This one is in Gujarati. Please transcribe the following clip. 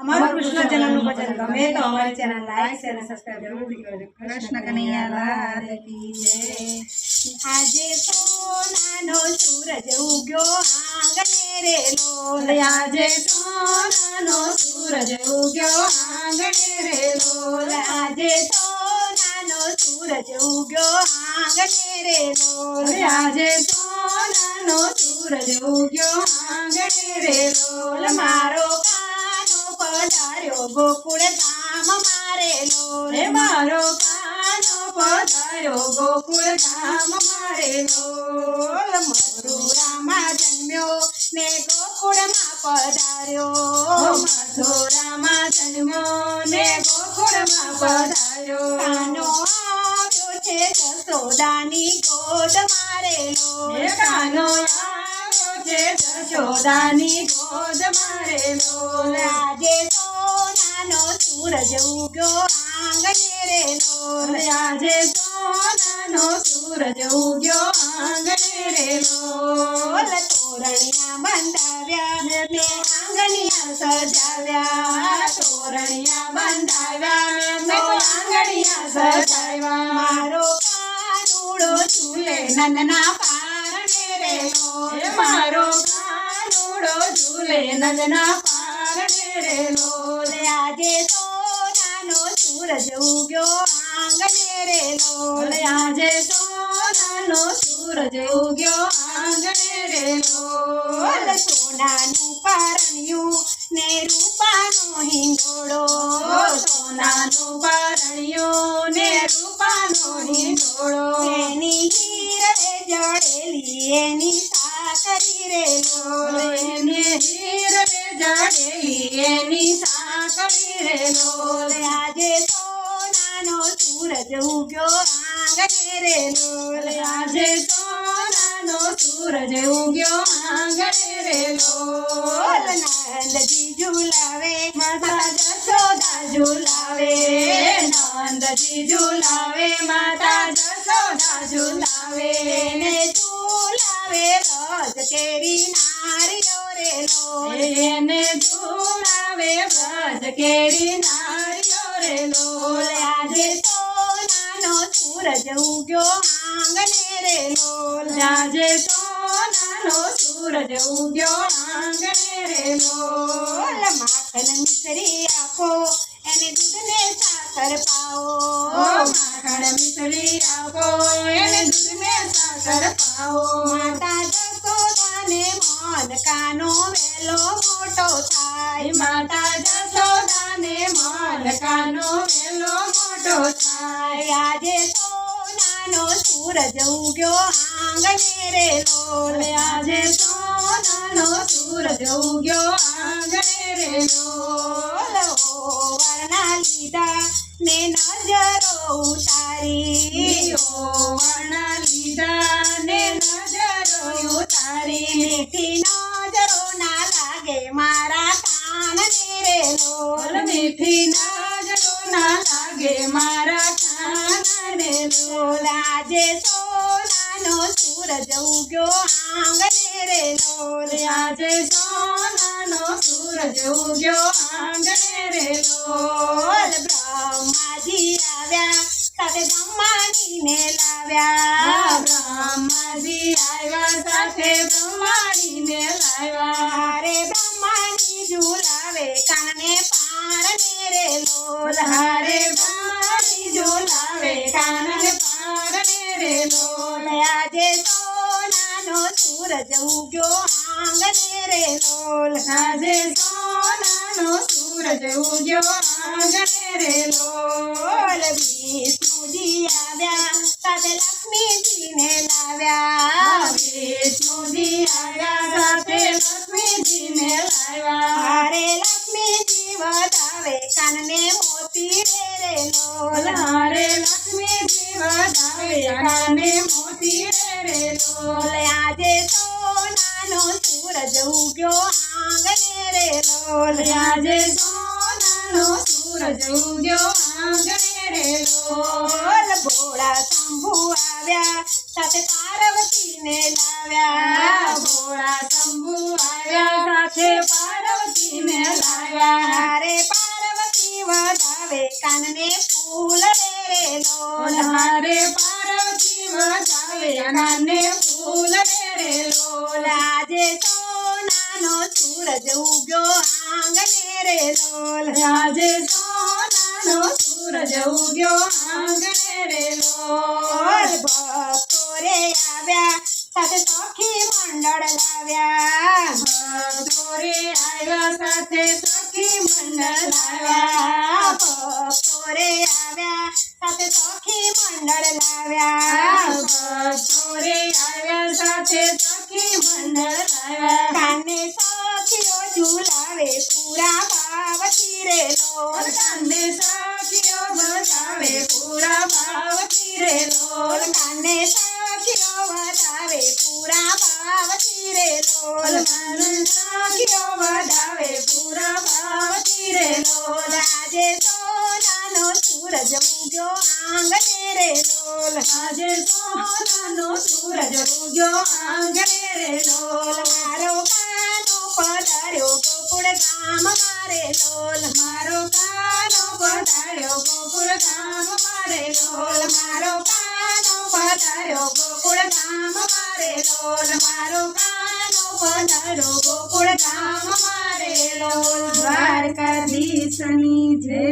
અમારું કૃષ્ણ ચેનલનું ભજન ગમે તો અમારી ચેનલ લાઈક શેર અને સબસ્ક્રાઇબ જરૂરથી કરજો કૃષ્ણ કનૈયા લાલ કી જય આજે સોનાનો સૂરજ ઉગ્યો આંગણે રે લોલ આજે સોનાનો સૂરજ ઉગ્યો આંગણે રે લોલ આજે સોનાનો સૂરજ ઉગ્યો આંગણે રે લોલ આજે સોનાનો સૂરજ ઉગ્યો આંગણે રે લોલ મારો પધાર્યો ગોકુળ ધામ મારે લોલ રે મારો કાનો પધાર્યો ગોકુળ ધામ મારે લોલ રામા જન્મ્યો ને ગોકુળમાં પધાર્યો. મથુરામાં જન્મ્યો ને ગોકુળમાં પધાર્યો. કાનો આવ્યો છે જસોદાની ગોદ મારેલો. કાનો આવ્યો છે જશોદાની ગોદ મારે આજે સોનાનો સૂરજ ઉગ્યો આંગણે રે લોલ આજે સોનાનો સૂરજ ઉગ્યો આંગણે રે લોલ તોરણિયા બંધાવ્યા ને આંગણિયા સજાવ્યા તોરણિયા બંધાવ્યા મેં આંગણિયા સજાવ્યા મારો કાનુડો ઝૂલે, નંદના પારણે રે લોલ મારો કાનુડો ઝૂલે નંદના પારણે રે લોલ આજે સોનાનો આજે સોનાનો સૂરજ ઉગ્યો આંગણે રે સોનાનું પારણ્યું ને રૂપાનો હિંડોળો સોનાનું પારણિયું ને રૂપાનો સૂરજ ઉગ્યો આંગણે રે લોલ આજે સોનાનો સૂરજ ઉગ્યો આંગણે રે લોલ નંદજી ઝુલાવે માતા જશોદા ઝુલાવે નંદજી ઝુલાવે માતા જશોદા ઝુલાવે ને ઝુલાવે રજ કેરી નારીઓ રે લોલ એને ઝુલાવે વ્રજ કેરી નારીઓ રે લોલ આજે સૂરજ ઉગ્યો આંગણે રે લોલ જાજે સોનાનો સૂરજ ઉગ્યો આંગણે રે લોલ. માખન મિશ્રી આપો, એને દૂધને સાકર પાઓ માખણ મિસરી આપો, એને દૂધને સાકર પાઓ માતા જસોદાને મન કાનો વેલો મોટો થાય. માતા જશોદાને માલકાનો વેલો મોટો થાય. આજે સોનાનો સૂરજ ઉગ્યો આંગણે રે લોલ. આજે સોનાનો સૂરજ ઉગ્યો આંગણે રે લોલ. વર્ણા લીધા ને નજરો લોલ મીઠી ના લાગે મારા કાનને લોલ આજે સોનાનો સૂરજ ઉગ્યો આંગણે રે લોલ આજે સોનાનો સૂરજ ઉગ્યો આંગણે રે લોલ બ્રહ્માજી આવ્યા સાથે બ્રહ્માણીને આ લાવ્યા. બ્રહ્માજી આવ્યા સાથે બ્રહ્માણીને લાવ્યા હારે સૂરજ ઉગ્યો આંગણે રે લોલ આજે સોનાનો સૂરજ ઉગ્યો આંગણે રે લોલ બોલ વિષ્ણુજી આવ્યા સાથે લક્ષ્મીજીને લાવ્યા વિષ્ણુજી આવ્યા સાથે લક્ષ્મીજીને લાવ્યા હારે લક્ષ્મીજી વધાવે કાનને મોતી રે રે લોલ હારે જો આંગણે રે લોલ આજે સોનાનો સૂરજ ઉગ્યો આંગણે રે લોલ ભોળા શંભુ આવ્યા સાથે પાર્વતીને લાવ્યા ભોળા શંભુ આવ્યા સાથે પાર્વતીને લાવ્યા રે પાર્વતી વધાવે કાનને ફૂલ રે લોલ હારે પાર્વતી વધાવે કાનને ફૂલ સૂરજ ઉગ્યો આંગણે રે લોલ. આજે સોનાનો સૂરજ ઉગ્યો ઝુલાવે પૂરા પાવતી રે લોલ કાને સાખીઓ બતાવે પૂરા પાવતી રે લોલ કાને સાખીઓ બતાવે પૂરા પાવતી રે લોલ કાને સાખીઓ બતાવે પૂરા પાવતી રે લોલ આજે સોનાનો સૂરજ ઉગ્યો આંગણે રે લોલ આજે સોનાનો સૂરજ ઉગ્યો આંગણે રે લોલ ગોકુળ ગામ મારે લોલ મારો કાનો પધાર્યો ગોકુળ ગામ મારે લોલ દ્વારકાધીશની જય.